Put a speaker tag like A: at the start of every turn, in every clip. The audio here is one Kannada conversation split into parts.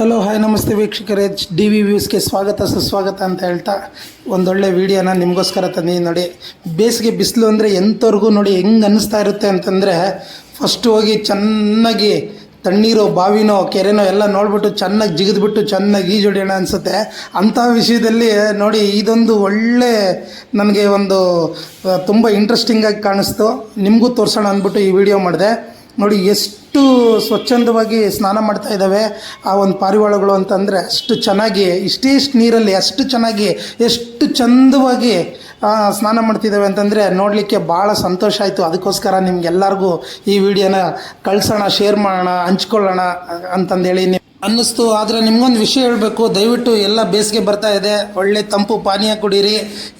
A: ಹಲೋ ಹಾಯ್ ನಮಸ್ತೆ ವೀಕ್ಷಕರೇ. ಡಿ ವಿ ವ್ಯೂಸ್ಗೆ ಸ್ವಾಗತ, ಸುಸ್ವಾಗತ ಅಂತ ಹೇಳ್ತಾ ಒಂದೊಳ್ಳೆ ವೀಡಿಯೋನ ನಿಮಗೋಸ್ಕರ ತಂದಿದ್ದೀನಿ ನೋಡಿ. ಬೇಸಿಗೆ ಬಿಸಿಲು ಅಂದರೆ ಎಂಥವ್ರಿಗೂ ನೋಡಿ ಹೆಂಗೆ ಅನ್ನಿಸ್ತಾ ಇರುತ್ತೆ ಅಂತಂದರೆ ಫಸ್ಟ್ ಹೋಗಿ ಚೆನ್ನಾಗಿ ತಣ್ಣೀರು, ಬಾವಿನೋ, ಕೆರೆನೋ ಎಲ್ಲ ನೋಡಿಬಿಟ್ಟು ಚೆನ್ನಾಗಿ ಜಿಗಿದ್ಬಿಟ್ಟು ಚೆನ್ನಾಗಿ ಈಜೊಡಿಯೋಣ ಅನಿಸುತ್ತೆ. ಅಂಥ ವಿಷಯದಲ್ಲಿ ನೋಡಿ ಇದೊಂದು ಒಳ್ಳೆ ನನಗೆ ಒಂದು ತುಂಬ ಇಂಟ್ರೆಸ್ಟಿಂಗಾಗಿ ಕಾಣಿಸ್ತು. ನಿಮಗೂ ತೋರಿಸೋಣ ಅಂದ್ಬಿಟ್ಟು ಈ ವಿಡಿಯೋ ಮಾಡಿದೆ. ನೋಡಿ, ಎಷ್ಟು ಸ್ವಚ್ಛಂದವಾಗಿ ಸ್ನಾನ ಮಾಡ್ತಾ ಇದ್ದಾವೆ, ಆ ಒಂದು ಪಾರಿವಾಳಗಳು ಅಂತಂದರೆ ಅಷ್ಟು ಚೆನ್ನಾಗಿ ಇಷ್ಟೇ ನೀರಲ್ಲಿ ಅಷ್ಟು ಚೆನ್ನಾಗಿ, ಎಷ್ಟು ಚಂದವಾಗಿ ಸ್ನಾನ ಮಾಡ್ತಿದ್ದಾವೆ ಅಂತಂದರೆ ನೋಡಲಿಕ್ಕೆ ಭಾಳ ಸಂತೋಷ ಆಯಿತು. ಅದಕ್ಕೋಸ್ಕರ ನಿಮ್ಗೆಲ್ಲರಿಗೂ ಈ ವಿಡಿಯೋನ ಕಳ್ಸೋಣ ಶೇರ್ ಮಾಡೋಣ, ಹಂಚ್ಕೊಳ್ಳೋಣ ಅಂತಂದೇಳಿ ನೀವು ಅನ್ನಿಸ್ತು. ಆದರೆ ನಿಮಗೊಂದು ವಿಷಯ ಹೇಳಬೇಕು. ದಯವಿಟ್ಟು ಎಲ್ಲ ಬೇಸಿಗೆ ಬರ್ತಾ ಇದೆ. ಒಳ್ಳೆ ತಂಪು ಪಾನೀಯ ಕುಡೀರಿ.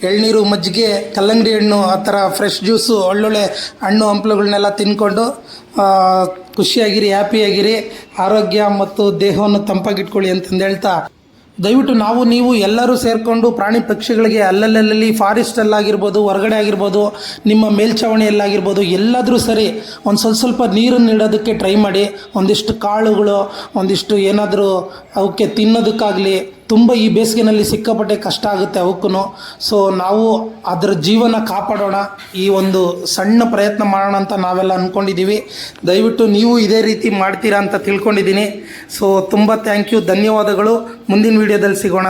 A: ಎಳ್ನೀರು, ಮಜ್ಜಿಗೆ, ಕಲ್ಲಂಗಡಿ ಹಣ್ಣು, ಆ ಥರ ಫ್ರೆಶ್ ಜ್ಯೂಸು ಒಳ್ಳೊಳ್ಳೆ ಹಣ್ಣು ಹಂಪಲುಗಳನ್ನೆಲ್ಲ ತಿನ್ಕೊಂಡು ಖುಷಿಯಾಗಿರಿ ಹ್ಯಾಪಿಯಾಗಿರಿ ಆರೋಗ್ಯ ಮತ್ತು ದೇಹವನ್ನು ತಂಪಾಗಿಟ್ಕೊಳ್ಳಿ ಅಂತಂದು ಹೇಳ್ತಾ ದಯವಿಟ್ಟು ನಾವು ನೀವು ಎಲ್ಲರೂ ಸೇರಿಕೊಂಡು ಪ್ರಾಣಿ ಪಕ್ಷಿಗಳಿಗೆ ಅಲ್ಲಲ್ಲಲ್ಲಿ ಫಾರೆಸ್ಟಲ್ಲಾಗಿರ್ಬೋದು ಹೊರಗಡೆ ಆಗಿರ್ಬೋದು, ನಿಮ್ಮ ಮೇಲ್ಛಾವಣಿಯಲ್ಲಾಗಿರ್ಬೋದು, ಎಲ್ಲಾದರೂ ಸರಿ ಒಂದು ಸ್ವಲ್ಪ ಸ್ವಲ್ಪ ನೀರನ್ನು ಇಡೋದಕ್ಕೆ ಟ್ರೈ ಮಾಡಿ. ಒಂದಿಷ್ಟು ಕಾಳುಗಳು, ಒಂದಿಷ್ಟು ಏನಾದರೂ ಅವಕ್ಕೆ ತಿನ್ನೋದಕ್ಕಾಗಲಿ ತುಂಬ ಈ ಬೇಸಿಗೆನಲ್ಲಿ ಸಿಕ್ಕಾಪಟ್ಟೆ ಕಷ್ಟ ಆಗುತ್ತೆ ಅವಕ್ಕೂ ಸೊ ನಾವು ಅದರ ಜೀವನ ಕಾಪಾಡೋಣ. ಈ ಒಂದು ಸಣ್ಣ ಪ್ರಯತ್ನ ಮಾಡೋಣ ಅಂತ ನಾವೆಲ್ಲ ಅಂದ್ಕೊಂಡಿದ್ದೀವಿ ದಯವಿಟ್ಟು ನೀವು ಇದೇ ರೀತಿ ಮಾಡ್ತೀರಾ ಅಂತ ತಿಳ್ಕೊಂಡಿದ್ದೀನಿ. ಸೊ ತುಂಬ ಥ್ಯಾಂಕ್ ಯು ಧನ್ಯವಾದಗಳು. ಮುಂದಿನ ವೀಡಿಯೋದಲ್ಲಿ ಸಿಗೋಣ.